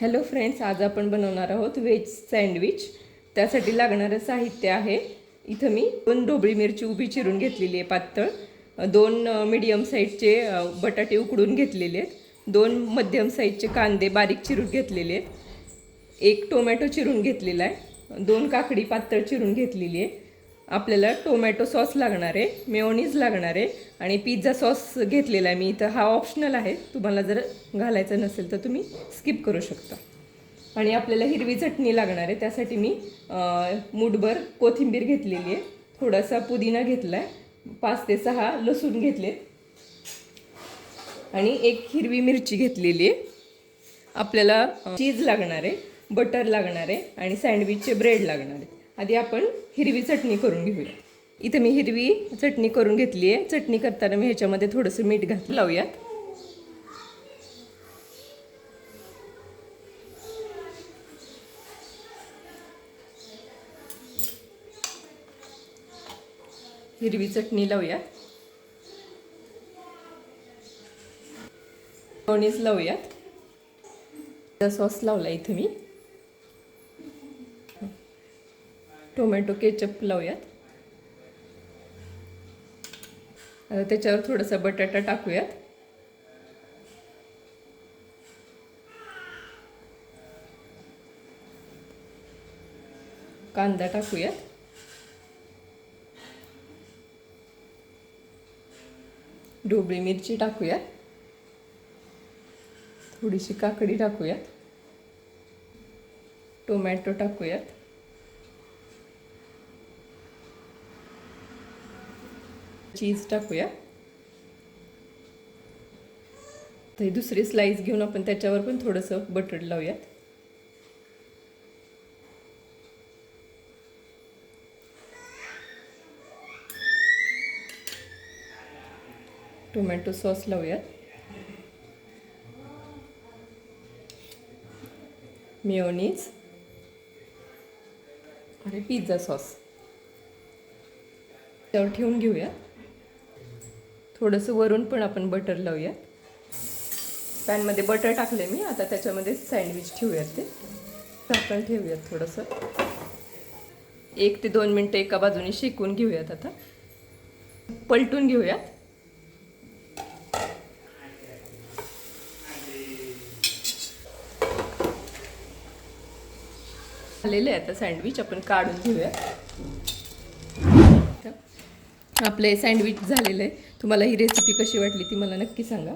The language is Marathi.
हॅलो फ्रेंड्स आज आपण बनवणार आहोत व्हेज सँडविच त्यासाठी लागणारं साहित्य आहे. इथं मी दोन ढोबळी मिरची उभी चिरून घेतलेली आहे पातळ. दोन मिडियम साईजचे बटाटे उकडून घेतलेले आहेत. दोन मध्यम साईजचे कांदे बारीक चिरून घेतलेले आहेत. एक टोमॅटो चिरून घेतलेला आहे. दोन काकडी पातळ चिरून घेतलेली आहे. आपल्याला टोमॅटो सॉस लागणार आहे मेओनीज लागणार आहे आणि पिझ्झा सॉस घेतलेला आहे मी इथं. हा ऑप्शनल आहे तुम्हाला जर घालायचं नसेल तर तुम्ही स्किप करू शकता. आणि आपल्याला हिरवी चटणी लागणार आहे त्यासाठी मी मुठभर मूठभर कोथिंबीर घेतलेली आहे. थोडासा पुदिना घेतला आहे पाच ते सहा लसूण घेतले आणि एक हिरवी मिरची घेतलेली आहे. आपल्याला चीज लागणार आहे बटर लागणार आहे आणि सँडविचचे ब्रेड लागणार आहे. आधी आपण हिरवी चटणी करून घेऊया. इथं मी हिरवी चटणी करून घेतली आहे. चटणी करताना मी ह्याच्यामध्ये थोडंसं मीठ घात लावूयात. हिरवी चटणी लावूया दोन्हीच लावूयात. सॉस लावला इथं मी. Tomato ketchup लावूयात. आता त्याच्यावर थोडासा बटाटा टाकूयात. कांदा टाकूयात. ढोबळी मिरची टाकूयात. थोडीशी काकडी टाकूयात. टोमॅटो टाकूयात. चीज टाकूया. तर ही दुसरी स्लाईस घेऊन आपण त्याच्यावर पण थोडंसं बटर लावूयात. टोमॅटो सॉस लावूयात. मिओनीज आणि पिझ्झा सॉस त्यावर ठेवून घेऊया थोडंसं वरून पण आपण बटर लावूया पॅनमध्ये बटर टाकले मी आता त्याच्यामध्ये सँडविच ठेवूयात ते. झाकण ठेवूयात थोडंसं. एक ते दोन मिनटं एका बाजूने शेकून घेऊयात आता. पलटून घेऊयात. झालेलं आहे आता सँडविच आपण काढून घेऊया आपले सँडविच झालेलं आहे. तुम्हाला ही रेसिपी कशी वाटली ती मला नक्की सांगा.